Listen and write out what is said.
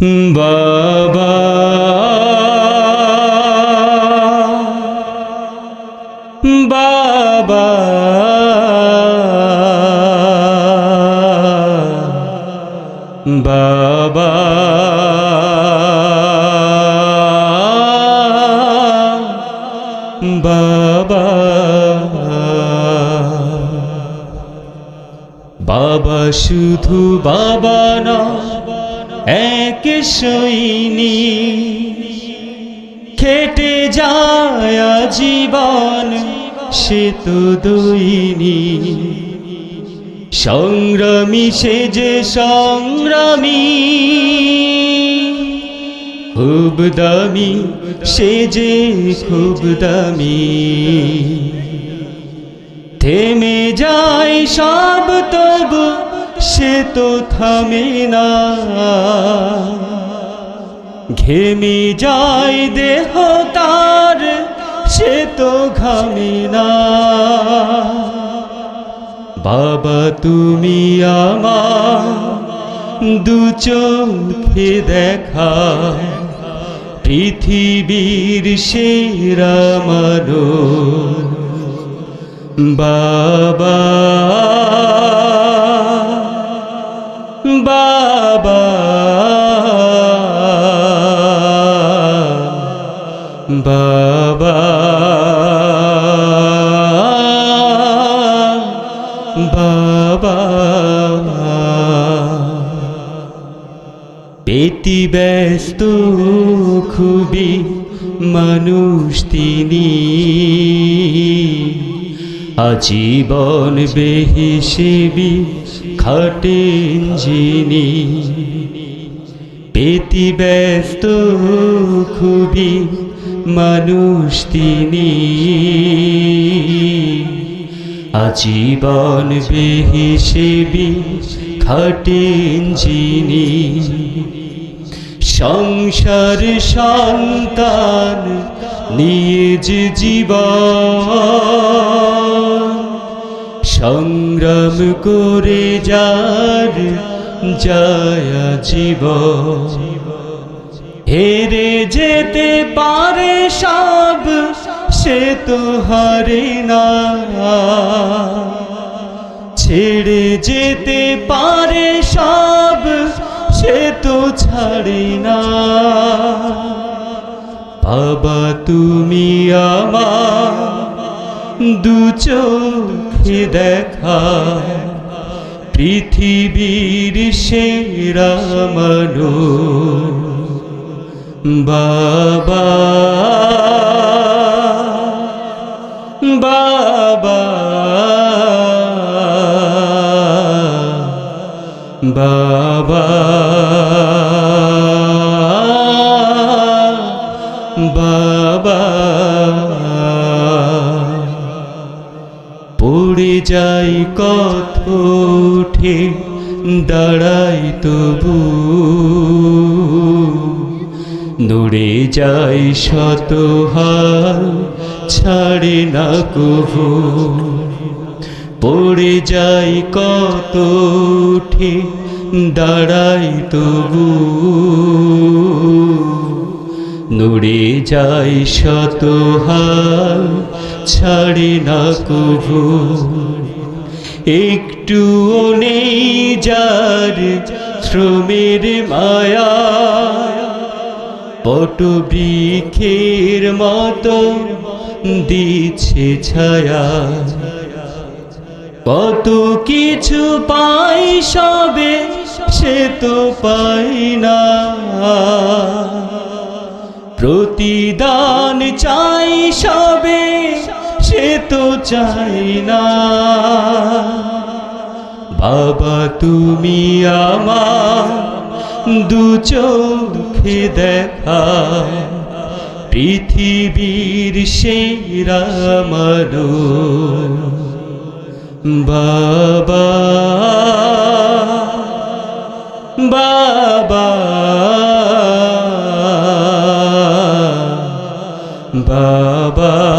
বাবা। বাবা। বাবা। বাবা। বাবা শুধু বাবা না এক সৈনী খেটে যায় জীবন সে তো দৈনী। সংগ্রামী, সে যে সংগ্রামী। খুব দামি, সে যে খুব দামি। থেমে যায় সব তবু সে তো থামে না। ঘেমে যায় দেহ তার, সে তো ঘামে না। বাবা, তুমি আমার দু চোখে দেখা। পৃথিবীর সেরা মানো বাবা বাবা। বাবা। পেতি ব্যস্ত খুবই মানুষ তিনি। আজীবন বেহিসেবি খাটেন যিনি। পেতি ব্যস্ত খুবই মানুষ তিনি। আজীবন বেহিসেবি খাটেন যিনি। সংসার সন্তান নিজ জীবন। সংগ্রাম করে যার যায় জীব। হেরে যেতে পারে সব, সে তো হারে না। ছেড়ে যেতে পারে সব, সে তো ছাড়ে না। বাবা তুমি আমার দু চোখে দেখা। পৃথিবীর সেরা মানো বাবা। বাবা। বাবা। বাবা। যাই কত উঠে, দাঁড়াই তবু। নড়ে যাই শত হাল ছাড়ে না কবু। পড়ে যাই কত উঠে, দাঁড়াই তবু। নড়ে যাই শত হাল ছাড়ে না কবু একটু নেই যার শ্রমের মায়া। পটবৃক্ষের মতো দিচ্ছে ছায়া। কত কিছু পাই সবে সে তো পাই না। প্রতিদান চাই সবে সে তো চাই না। বাবা, তুমি আমার দু চোখে দেখা। পৃথিবীর সেরা মানো বাবা বাবা বাবা।